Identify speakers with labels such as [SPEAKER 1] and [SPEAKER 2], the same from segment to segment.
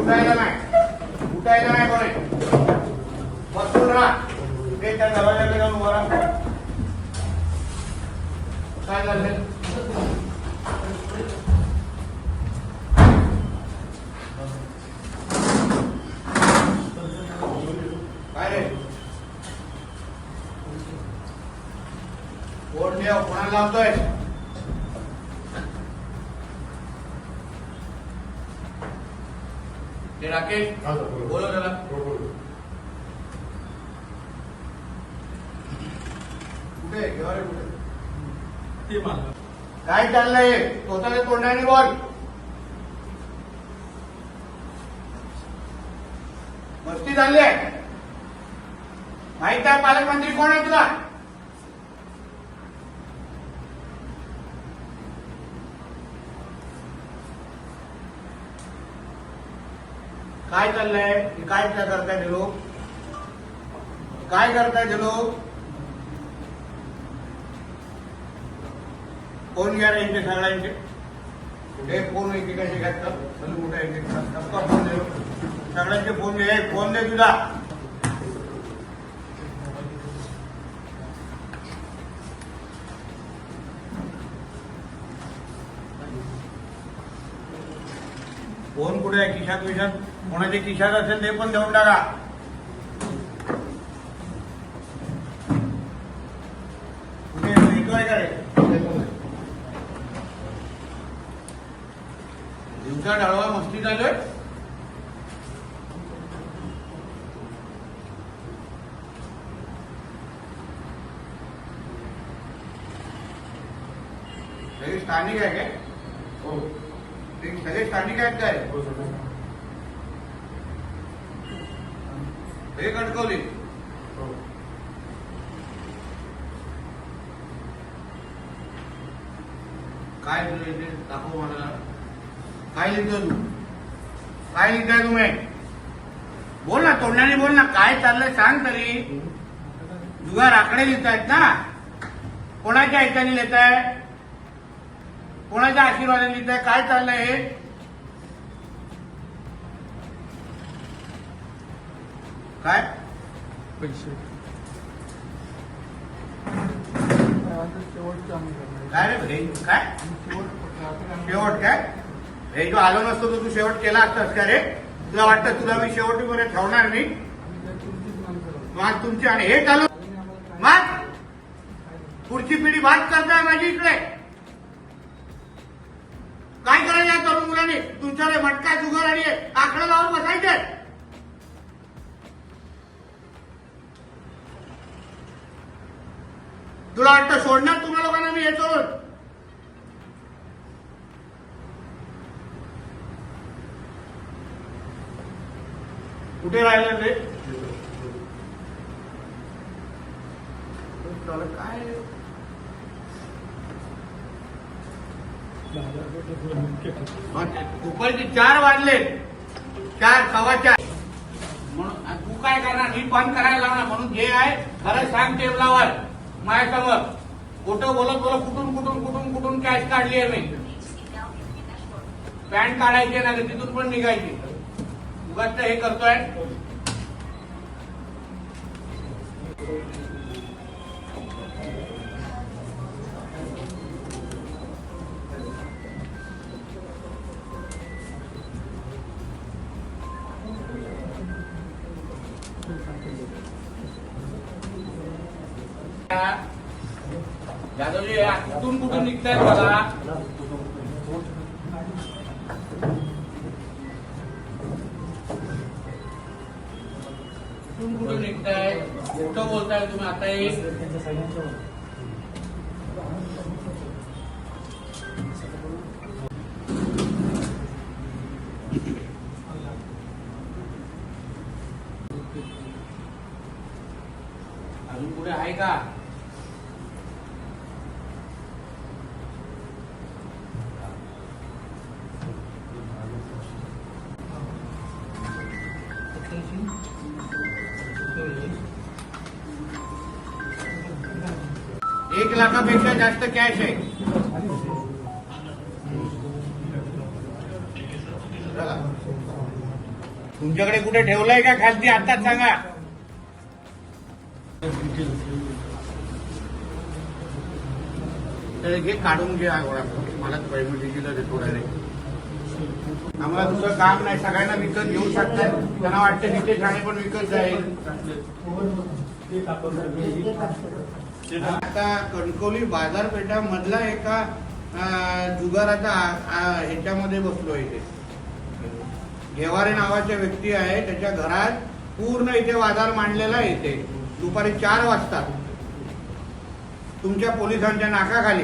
[SPEAKER 1] उठायला नाही उठायला नाही कोणी बसून राहा ते त्या दरवाजाकडे जाऊन उभा राहा काय झालं काय रे कोण देव कोणाला लावतोय राकेश बोलो. त्याला कुठे रे कुठे? काय चाललंय? स्वतःच्या तोंडाने बोल. मस्ती चालली आहे. माहीत आहे पालकमंत्री कोण आहे तुला? काय चाललंय? काय काय करताय ते लोक? काय करताय ते लोक? फोन घ्या यांचे सगळ्यांचे. कुठे फोन एकेकाचे घातलं चल कुठे धक्का फोन दे सगळ्यांचे फोन घे. फोन दे तुझा फोन कुठे आहे? खिशात विशात कोणाचे खिशात असेल ते पण देऊन टाका. कुठे भेटतोय का रे? दिवसा डाळवा मस्ती सगळे स्थानिक आहे काय? ते सगळे स्थानिक आहेत काय? हे कणकवली. काय लिहिलं दाखव मला. काय लिहितो तू? काय लिहिताय तुम्ही? बोल ना तोंडाने बोल ना काय चाललंय सांग तरी. जुगार आकडे लिहितायत ना. कोणाच्या ऐकाने लिहित आहे कोणाच्या आशीर्वादाने लिहित आहे काय चाललंय हे? काय?
[SPEAKER 2] पैसे.
[SPEAKER 1] काय रे भाई? काय? शेवट काय? हे जो आलो नसतो तर तू शेवट केला असतास का रे? तुला वाटतं तुला मी शेवटीपर्यंत ठेवणार नाही? मग तुमची आणि हे चालू मग! पुढची पिढी बात करताय माझी इकडे. काय करायचं या तरुण मुलांनी? तुमच्याकडे मटका जुगार आणि आकडा लावून बसायचे तुला वाटतं सोडणार तुम्हा लोकांना मी येतो कुठे राहिलं रे? काय? दुपारचे चार वाजले. चार सव्वा चार. म्हणून तू काय करणार? मी बंद करायला लावणार म्हणून जे आहे. खरं सांग टेबलावर. माझ्यासमोर कुठं बोलत बोलत कुठून कुठून कुठून कुठून कॅश काढली आहे मी? पॅन्ट काढायची ना तिथून पण निघायची. उगाच हे करतोय. जाधवजी कुठून कुठून निघताय मला कुठून कुठून निघताय? कुठं बोलताय तुम्ही आता एक अजून पुढे आहे का? एक लाखापेक्षा जास्त कॅश आहे. तुमच्याकडे कुठे ठेवलंय का खासगी आताच सांगा. तर हे काढून घ्या मला मला पैसे देतो डायरेक्ट आम्हाला दुसरं काम नाही. सगळ्यांना विकत घेऊ शकतात त्यांना वाटतं तिथे ठाणे पण विकत जाईल. आता कणकवली बाजारपेठा मधला एका जुगाराचा ह्याच्यामध्ये बसलो इथे. घेवारे नावाच्या व्यक्ती आहे. त्याच्या घरात पूर्ण इथे बाजार मांडलेला आहे इथे. दुपारी चार वाजता. तुमच्या पोलिसांच्या नाकाखाली.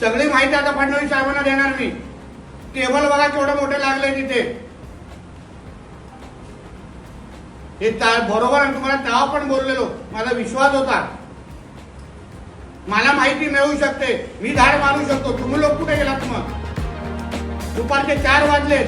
[SPEAKER 1] सगळी माहिती आता फडणवीस साहेबांना देणार मी. टेबल बघा केवढं मोठे लागले तिथे. हे बरोबर आणि तुम्हाला तेव्हा पण बोललेलो. माझा विश्वास होता. मला माहिती मिळू शकते. मी धाड मारू शकतो. तुम्ही लोक कुठे गेलात मग? दुपारचे चार वाजले